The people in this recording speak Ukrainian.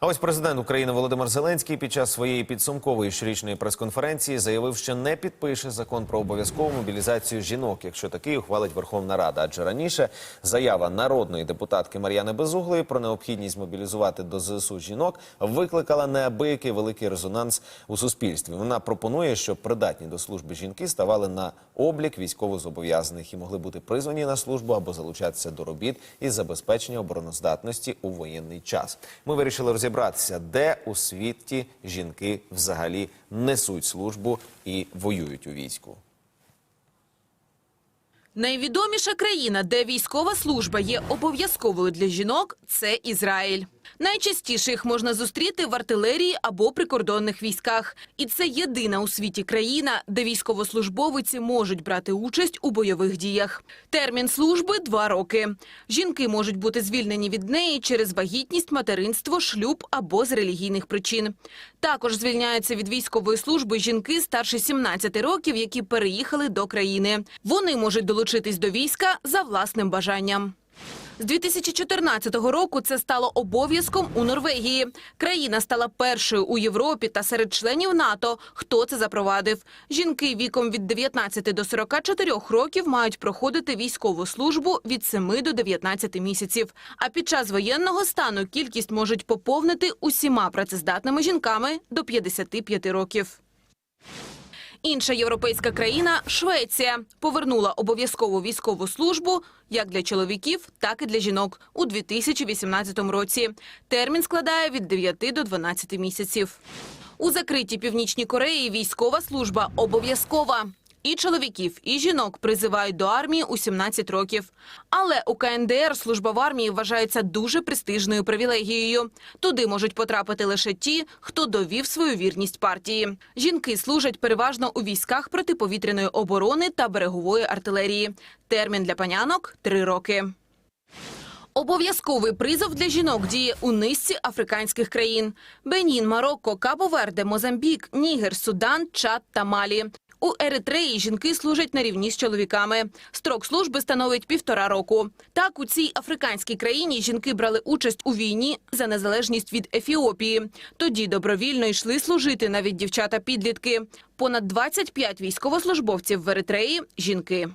А ось президент України Володимир Зеленський під час своєї підсумкової щорічної прес-конференції заявив, що не підпише закон про обов'язкову мобілізацію жінок, якщо такий ухвалить Верховна Рада. Адже раніше заява народної депутатки Мар'яни Безуглої про необхідність мобілізувати до ЗСУ жінок викликала неабиякий великий резонанс у суспільстві. Вона пропонує, щоб придатні до служби жінки ставали на облік військовозобов'язаних і могли бути призвані на службу або залучатися до робіт із забезпечення обороноздатності у воєнний час. Ми вирішили розібратися, де у світі жінки взагалі несуть службу і воюють у війську. Найвідоміша країна, де військова служба є обов'язковою для жінок, це Ізраїль. Найчастіше їх можна зустріти в артилерії або прикордонних військах. І це єдина у світі країна, де військовослужбовиці можуть брати участь у бойових діях. Термін служби – два роки. Жінки можуть бути звільнені від неї через вагітність, материнство, шлюб або з релігійних причин. Також звільняються від військової служби жінки старше 17 років, які переїхали до країни. Вони можуть долучитись до війська за власним бажанням. З 2014 року це стало обов'язком у Норвегії. Країна стала першою у Європі та серед членів НАТО, хто це запровадив. Жінки віком від 19 до 44 років мають проходити військову службу від 7 до 19 місяців. А під час воєнного стану кількість можуть поповнити усіма працездатними жінками до 55 років. Інша європейська країна Швеція повернула обов'язкову військову службу як для чоловіків, так і для жінок у 2018 році. Термін складає від 9 до 12 місяців. У закритій північній Кореї військова служба обов'язкова. І чоловіків, і жінок призивають до армії у 17 років. Але у КНДР служба в армії вважається дуже престижною привілегією. Туди можуть потрапити лише ті, хто довів свою вірність партії. Жінки служать переважно у військах протиповітряної оборони та берегової артилерії. Термін для панянок – три роки. Обов'язковий призов для жінок діє у низці африканських країн: Бенін, Марокко, Кабо-Верде, Мозамбік, Нігер, Судан, Чад та Малі. У Еритреї жінки служать на рівні з чоловіками. Строк служби становить півтора року. Так, у цій африканській країні жінки брали участь у війні за незалежність від Ефіопії. Тоді добровільно йшли служити навіть дівчата-підлітки. Понад 25 військовослужбовців в Еритреї – жінки.